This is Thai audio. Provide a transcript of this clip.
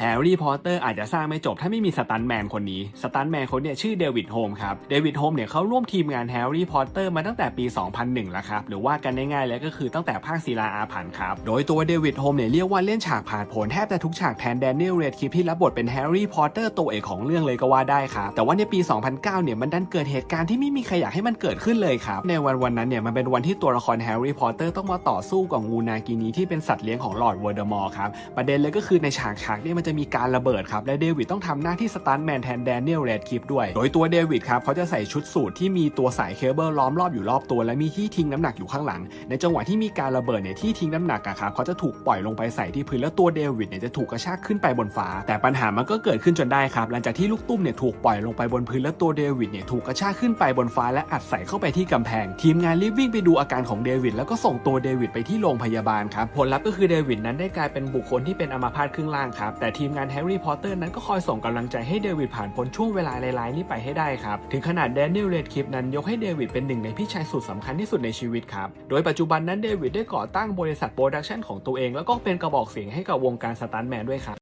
แฮร์รี่พอตเตอร์อาจจะสร้างไม่จบถ้าไม่มีสตันแมนคนนี้ สตันแมนคนเนี่ยชื่อเดวิดโฮมครับ เดวิดโฮมเนี่ยเขาร่วมทีมงานแฮร์รี่พอตเตอร์มาตั้งแต่ปี 2001 แล้วครับ หรือว่ากันง่ายๆเลยก็คือตั้งแต่ภาคศิลาอาถรรพ์ครับ โดยตัวเดวิดโฮมเนี่ยเรียกว่าเล่นฉากผ่านผลแทบจะทุกฉากแทนแดเนียลเรดคิปที่รับบทเป็นแฮร์รี่พอตเตอร์ตัวเอกของเรื่องเลยก็ว่าได้ครับ แต่ว่าในปี 2009 เนี่ยมันดันเกิดเหตุการณ์ที่ไม่มีใครอยากให้มันเกิดขึ้นเลยครับ ในวันวันนั้นเนี่ยมันเป็นวันที่ตัวละครแฮร์รี่พอตเตอร์ต้องมาต่อสู้กับงูนากินีที่เป็นสัตว์เลี้ยงของลอร์ดวอร์เดมอร์ครับประเด็นเลยก็คือในฉากฉากนี่ยมันจะมีการระเบิดครับ และเดวิดต้องทำหน้าที่สตันแมนแทนแดเนียลเรดคิปด้วย โดยตัวเดวิดครับเขาจะใส่ชุดสูทที่มีตัวสายเคเบิลล้อมรอบอยู่รอบตัว และมีที่ทิ้งน้ำหนักอยู่ข้างหลัง ในจังหวะที่มีการระเบิดเนี่ยที่ทิ้งน้ำหนักอะครับเขาจะถูกปล่อยลงไปใส่ที่พื้นแล้วตัวเดวิดเนี่ยจะถูกกระชากขึ้นไปบนฟ้า แต่ปัญหามันก็เกิดขึ้นจนได้ครับหลังจากที่ลูกตุ้มเนี่ยถูกปล่อยลงไปบนพื้นแล้วตัวเดวิดเนี่ยถูกกระชากขึ้นไปบนฟ้าและอัดใส่เข้าไปที่กำแพง ทีมงานรีบวิ่งไปดูอาการของเดวิดแล้วก็ส่งตัวเดวิดไปที่โรงพยาบาลครับผลลัพธ์ก็คือเดวิดนั้นได้กลายเป็นบุคคลที่เป็นอัมพาตครึ่งล่างครับแต่ทีมงานแฮร์รี่พอตเตอร์นั้นก็คอยส่งกำลังใจให้เดวิดผ่านพ้นช่วงเวลาร้ายๆนี้ไปให้ได้ครับ ถึงขนาดแดเนียลเรดคลิปนั้นยกให้เดวิดเป็นหนึ่งในพี่ชายสุดสำคัญที่สุดในชีวิตครับ โดยปัจจุบันนั้นเดวิดได้ก่อตั้งบริษัทโปรดักชันของตัวเองแล้วก็เป็นกระบอกเสียงให้กับวงการสตันท์แมนด้วยครับ